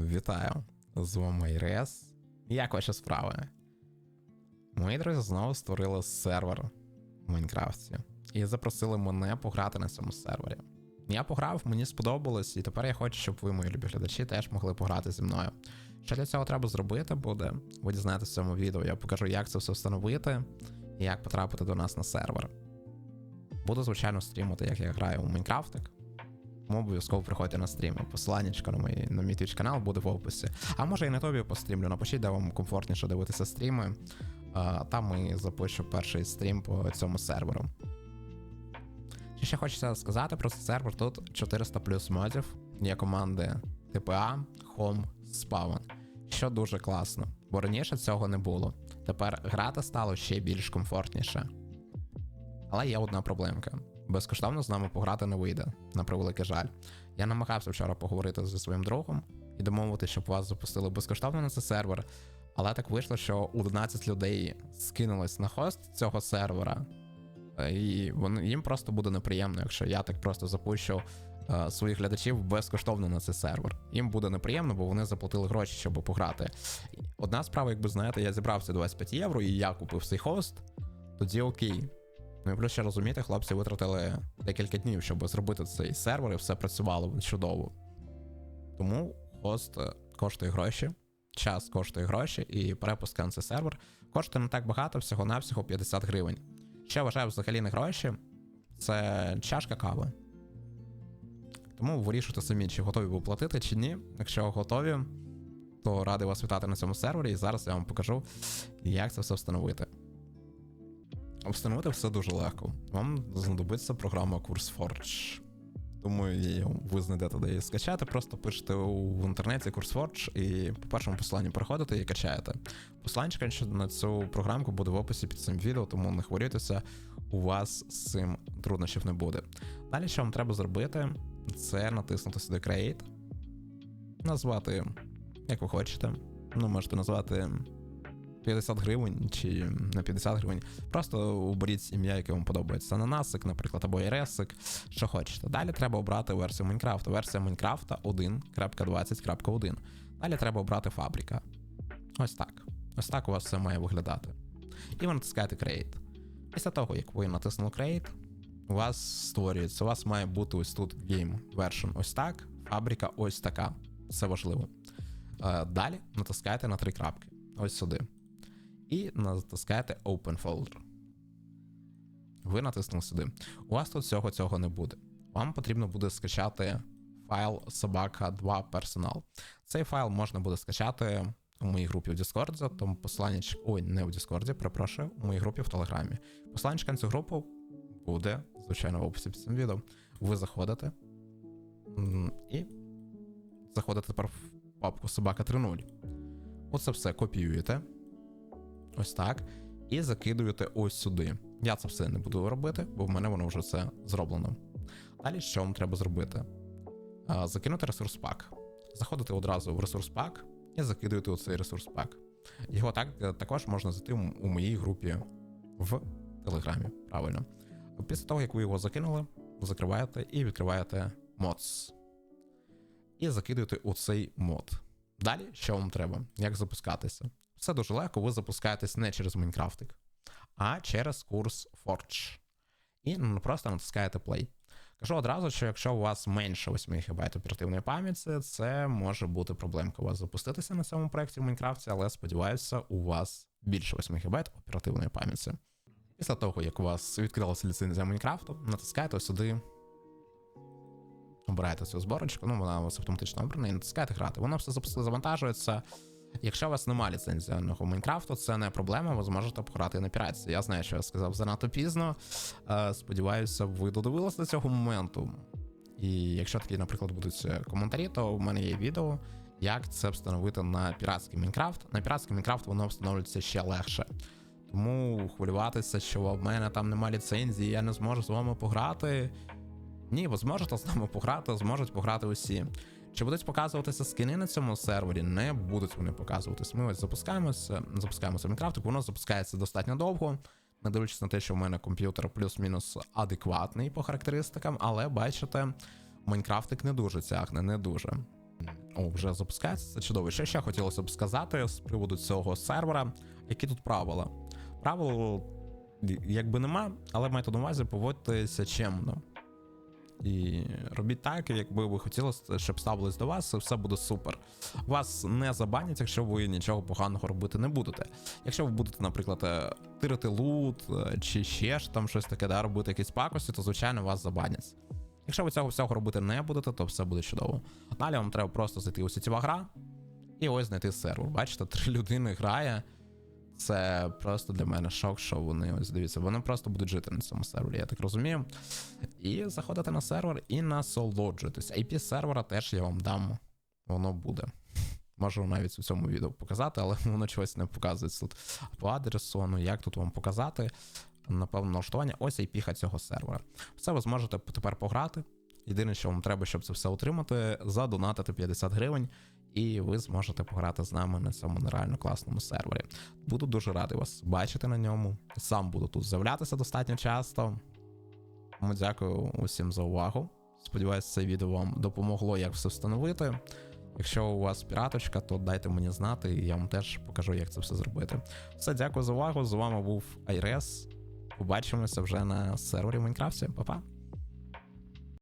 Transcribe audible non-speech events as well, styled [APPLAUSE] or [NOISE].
Вітаю! З вами Ірес. Як ваші справи? Мої друзі знову створили сервер в Майнкрафті і запросили мене пограти на цьому сервері. Я пограв, мені сподобалось, і тепер я хочу, щоб ви, мої любі глядачі, теж могли пограти зі мною. Що для цього треба зробити буде? Ви дізнаєтесь в цьому відео. Я покажу, як це все встановити і як потрапити до нас на сервер. Буду, звичайно, стрімити, як я граю у Майнкрафтик. Тому обов'язково приходьте на стріми. Посилання на мій, на мій Twitch канал буде в описі. А може і на тобі пострімлю. Напишіть, де вам комфортніше дивитися стріми. Там ми запишу перший стрім по цьому серверу. Що ще хочеться сказати про цей сервер, тут 400 плюс модів, є команди ТПА, Home, Spawn, що дуже класно, бо раніше цього не було. Тепер грати стало ще більш комфортніше. Але є одна проблемка. Безкоштовно з нами пограти не вийде, на превеликий жаль. Я намагався вчора поговорити зі своїм другом і домовити, щоб вас запустили безкоштовно на цей сервер. Але так вийшло, що 11 людей скинулись на хост цього сервера, е, і їм просто буде неприємно, якщо я так просто запущу е, своїх глядачів безкоштовно на цей сервер. Їм буде неприємно, бо вони заплатили гроші, щоб пограти. Одна справа, якби знаєте, я зібрав ці 25 євро і я купив цей хост, тоді окей. Ну і плюс ще розумієте, хлопці витратили декілька днів, щоб зробити цей сервер і все працювало чудово. Тому хост е, коштує гроші, час коштує гроші, і перепустка на цей сервер коштує не так багато, всього-навсього 50 гривень. Я вважаю взагалі не гроші, це чашка кави. Тому вирішуйте самі, чи готові ви платити, чи ні. Якщо готові, то радий вас вітати на цьому сервері, і зараз я вам покажу, як це все встановити. Встановити все дуже легко. Вам знадобиться програма CourseForge. Думаю, її ви знайдете, де її скачати. Просто пишете в інтернеті CourseForge і по першому посиланню переходите і качаєте. Посиланчика на цю програмку буде в описі під цим відео, тому не хворійтеся, у вас з цим труднощів не буде. Далі, що вам треба зробити, це натиснути сюди Create, назвати, як ви хочете. Ну, можете назвати 50 гривень чи на 50 гривень. Просто оберіть ім'я, яке вам подобається. Ананасик, наприклад, або Іресик, що хочете. Далі треба обрати версію Майнкрафта. Версія Майнкрафта 1.20.1. Далі треба обрати фабрика. Ось так. Ось так у вас все має виглядати. І ви натискаєте Create. Після того, як ви натиснули Create, у вас створюється, у вас має бути ось тут Game Version ось так, фабрика ось така. Це важливо. Е, Далі натискаєте на три крапки. Ось сюди і натискаєте Open Folder. Ви натиснули сюди. У вас тут всього цього не буде. Вам потрібно буде скачати файл собака 2 Personal. Цей файл можна буде скачати у моїй групі в Discord, тому посилання. Ой, не в Discord, перепрошую, у моїй групі в Телеграмі. Посилання на цю групу буде, звичайно, в описі під цим відео. Ви заходите і заходите тепер в папку Собака 3.0. Оце все копіюєте. Ось так. І закидуєте ось сюди. Я це все не буду робити, бо в мене воно вже все зроблено. Далі, що вам треба зробити? Закинути ресурс пак. Заходите одразу в ресурс пак і закидуєте оцей ресурс пак. Його так, також можна зайти у моїй групі в Телеграмі. Правильно. Після того, як ви його закинули, закриваєте і відкриваєте mods. І закидуєте оцей мод. Далі, що вам треба? Як запускатися? Все дуже легко, ви запускаєтесь не через Майнкрафтик, а через курс Forge. І ну, просто натискаєте Play. Кажу одразу, що якщо у вас менше 8 ГБ оперативної пам'яті, це може бути проблемка у вас запуститися на цьому проєкті в Майнкрафті, але сподіваюся, у вас більше 8 ГБ оперативної пам'яті. Після того, як у вас відкрилася ліцензія Майнкрафту, натискаєте сюди. Обираєте цю зборочку, ну вона у вас автоматично обрана, і натискаєте грати. Воно все завантажується. Якщо у вас немає ліцензіонного Майнкрафту, це не проблема, ви зможете пограти на піратці. Я знаю, що я сказав занадто пізно. Е, сподіваюся, ви додивилися до цього моменту. І якщо такі, наприклад, будуть коментарі, то в мене є відео, як це встановити на піратський Майнкрафт. На піратський Майнкрафт воно встановлюється ще легше. Тому хвилюватися, що в мене там немає ліцензії, я не зможу з вами пограти. Ні, ви зможете з нами пограти, зможуть пограти усі. Чи будуть показуватися скини на цьому сервері? Не будуть вони показуватись. Ми ось запускаємося, запускаємося Майнкрафт, воно запускається достатньо довго, не дивлячись на те, що в мене комп'ютер плюс-мінус адекватний по характеристикам, але бачите, Майнкрафтик не дуже тягне, не дуже. О, вже запускається, це чудово. Що ще хотілося б сказати з приводу цього сервера, які тут правила. Правил якби нема, але майте на увазі поводьтеся чемно. І робіть так, якби ви хотіли, щоб ставились до вас, все буде супер. Вас не забанять, якщо ви нічого поганого робити не будете. Якщо ви будете, наприклад, е, тирити лут е, чи ще ж там щось таке, да, робити якісь пакості, то звичайно вас забанять. Якщо ви цього всього робити не будете, то все буде чудово. Далі вам треба просто зайти у сітєва гра і ось знайти сервер. Бачите, три [LAUGHS] людини грає. Це просто для мене шок, що вони ось дивіться, вони просто будуть жити на цьому сервері, я так розумію. І заходити на сервер і насолоджуйтесь. IP сервера теж я вам дам. Воно буде. Можу навіть у цьому відео показати, але [LAUGHS] воно чогось не показується тут по адресу. Ну як тут вам показати? Напевно, налаштування. Ось IP цього сервера. Все ви зможете тепер пограти. Єдине, що вам треба, щоб це все отримати, задонатити 50 гривень, і ви зможете пограти з нами на цьому нереально класному сервері. Буду дуже радий вас бачити на ньому. Сам буду тут з'являтися достатньо часто. Тому дякую усім за увагу. Сподіваюся, це відео вам допомогло, як все встановити. Якщо у вас піраточка, то дайте мені знати, і я вам теж покажу, як це все зробити. Все, дякую за увагу. З вами був Айрес. Побачимося вже на сервері Майнкрафті. Па-па!